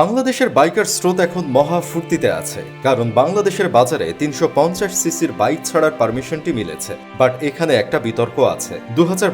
বাংলাদেশের বাইকার স্রোত এখন মহা ফুর্তিতে আছে, কারণ বাংলাদেশের বাজারে তিনশো পঞ্চাশ সিসির বাইক ছাড়ার পারমিশনটি মিলেছে। বাট এখানে একটা বিতর্ক আছে। দু হাজার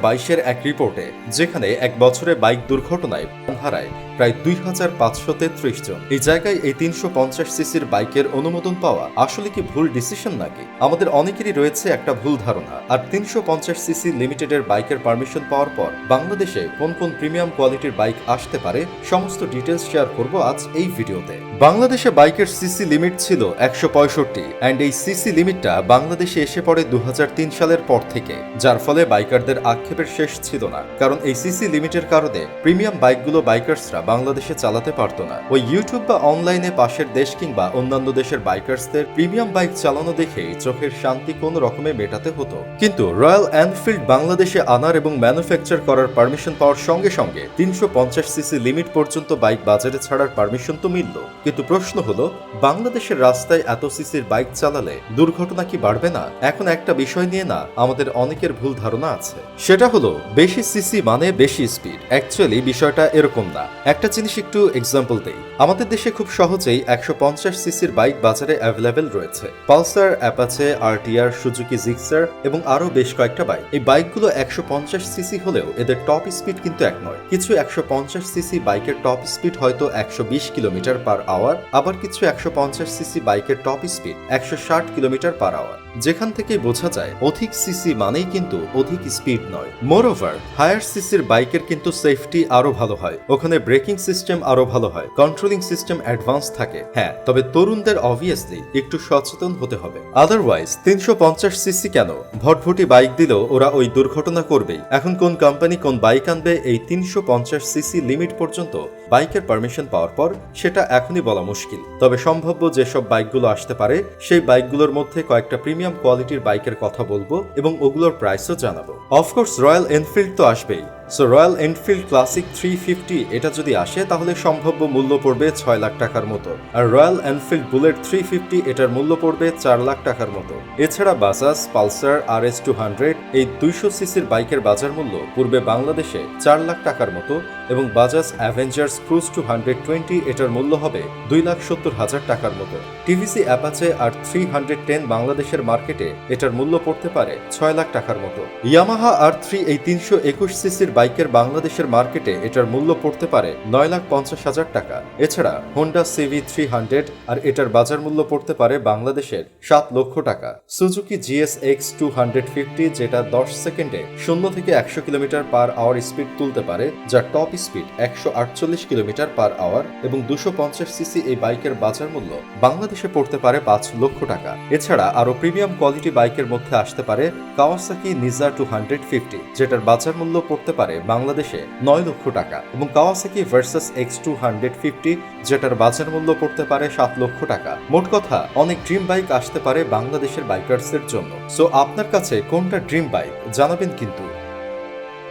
এক রিপোর্টে, যেখানে এক বছরে বাইক দুর্ঘটনায় হারায় প্রায় দুই হাজার পাঁচশো তেত্রিশ জন। এই জায়গায় এই তিনশো পঞ্চাশ সিসির বাইকের অনুমোদন পাওয়া আসলে কি ভুল ডিসিশন নাকি? আমাদের অনেকেরই রয়েছে একটা ভুল ধারণা। আর তিনশো পঞ্চাশ সিসি লিমিটেডের বাইকের পারমিশন পাওয়ার পর বাংলাদেশে কোন কোন প্রিমিয়াম কোয়ালিটির বাইক আসতে পারে, সমস্ত ডিটেলস শেয়ার করব আজ এই ভিডিওতে। বাংলাদেশে বাইকের সিসি লিমিট ছিল একশো পঁয়ষট্টি অ্যান্ড এই সিসি লিমিটটা বাংলাদেশে এসে পড়ে দু হাজার তিন সালের পর থেকে, যার ফলে বাইকারদের আক্ষেপের শেষ ছিল না। কারণ এই সিসি লিমিটের কারণে প্রিমিয়াম বাইকগুলো বাইকার্সরা বাংলাদেশে চালাতে পারতো না। ওই ইউটিউব বা অনলাইনে পাশের দেশ কিংবা অন্যান্য দেশের বাইকার্সদের প্রিমিয়াম বাইক চালানো দেখেই চোখের শান্তি কোনো রকমে মেটাতে হতো। কিন্তু রয়্যাল এনফিল্ড বাংলাদেশে আনার এবং ম্যানুফ্যাকচার করার পারমিশন পাওয়ার সঙ্গে সঙ্গে তিনশো পঞ্চাশ সিসি লিমিট পর্যন্ত বাইক বাজারে ছাড়ার পারমিশন তো মিলল। কিন্তু প্রশ্ন হলো, বাংলাদেশের রাস্তায় এত সিসির বাইক চালালে দুর্ঘটনা কি বাড়বে না? এখন একটা বিষয় নিয়ে না, আমাদের অনেকের ভুল ধারণা আছে। সেটা হলো, বেশি সিসি মানে বেশি স্পিড অ্যাকচুয়ালি বিষয়টা এরকম না। একটা জিনিস একটু এক্সাম্পল দেই। আমাদের দেশে খুব সহজেই একশো পঞ্চাশ সিসির বাইক বাজারে অ্যাভেলেবেল রয়েছে। Pulsar Apache RTR Suzuki Gixxer এবং আরও বেশ কয়েকটা বাইক। এই বাইকগুলো একশো পঞ্চাশ সিসি হলেও এদের টপ স্পিড কিন্তু এক নয়। কিছু একশো পঞ্চাশ সিসি বাইকের টপ স্পিড হয়তো একশো বিশ কিলোমিটার পার আওয়ার আবার কিছু একশো পঞ্চাশ সিসি বাইকের টপ স্পিড একশো ষাট কিলোমিটার পার আওয়ার যেখান থেকে বোঝা যায়, অধিক সিসি মানেই কিন্তু অধিক স্পিড নয়। মোর ওভার হায়ার সিসির বাইকের কিন্তু সেফটি আরও ভালো হয়। ওখানে ব্রেকিং সিস্টেম আরও ভালো হয়। কন্ট্রোলিং সিস্টেম অ্যাডভান্স থাকে। হ্যাঁ তবে তরুণদের অবভিয়াসলি একটু সচেতন হতে হবে। আদারওয়াইজ তিনশো পঞ্চাশ সিসি কেন? ভটভটি বাইক দিলেও ওরা ওই দুর্ঘটনা করবেই। এখন কোন কোম্পানি কোন বাইক আনবে, এই তিনশো পঞ্চাশ সিসি লিমিট পর্যন্ত বাইকের পারমিশন পাওয়ার পর সেটা এখনই বলা মুশকিল। তবে সম্ভাব্য যেসব বাইকগুলো আসতে পারে, সেই বাইকগুলোর মধ্যে কয়েকটা প্রিমিয়াম কোয়ালিটির বাইকের কথা বলব এবং ওগুলোর প্রাইসও জানাব। অফকোর্স রয়্যাল এনফিল্ড তো আসবেই। So Royal Enfield Classic three fifty এটা যদি আসে, তাহলে সম্ভাব্য মূল্য পড়বে ছয় লাখ টাকার মতো। আর Royal Enfield Bullet three fifty এটার মূল্য পড়বে চার লাখ টাকার মতো। এছাড়া Bajaj Pulsar R S two hundred এই দুইশো সিসির বাইকের বাজার মূল্য পূর্বে বাংলাদেশে চার লাখ টাকার মতো এবং Bajaj Avengers cruise two hundred twenty এটার মূল্য হবে দুই লাখ সত্তর হাজার টাকার মতো। TVS Apache R three hundred ten বাংলাদেশের মার্কেটে এটার মূল্য পড়তে পারে ছয় লাখ টাকার মতো। ইয়ামাহা আর থ্রি এই তিনশো একুশ সিসির বাইকের বাংলাদেশের মার্কেটে এটার মূল্য পড়তে পারে নয় লাখ পঞ্চাশ হাজার টাকা। এছাড়া Honda CV three hundred R এটার বাজার মূল্য পড়তে পারে বাংলাদেশের সাত লক্ষ টাকা। Suzuki GS X two hundred fifty যেটা দশ সেকেন্ডে শূন্য থেকে একশো কিলোমিটার পার আওয়ার স্পিড তুলতে পারে যার টপ স্পিড একশো আটচল্লিশ কিলোমিটার পার আওয়ার এবং দুশো পঞ্চাশ সিসি এই বাইকের বাজার মূল্য বাংলাদেশে পড়তে পারে পাঁচ লক্ষ টাকা। এছাড়া আরও প্রিমিয়াম কোয়ালিটি বাইকের মধ্যে আসতে পারে কাওয়াসাকি নিজা টু হান্ড্রেড ফিফটি যেটার বাজার মূল্য পড়তে পারে বাংলাদেশে নয় লক্ষ টাকা এবং Kawasaki Versys X two hundred fifty যেটার বাজার মূল্য করতে পারে সাত লক্ষ টাকা। মোট কথা, অনেক ড্রিম বাইক আসতে পারে বাংলাদেশের বাইকার্সদের জন্য। সো আপনার কাছে কোনটা ড্রিম বাইক জানাবেন কিন্তু?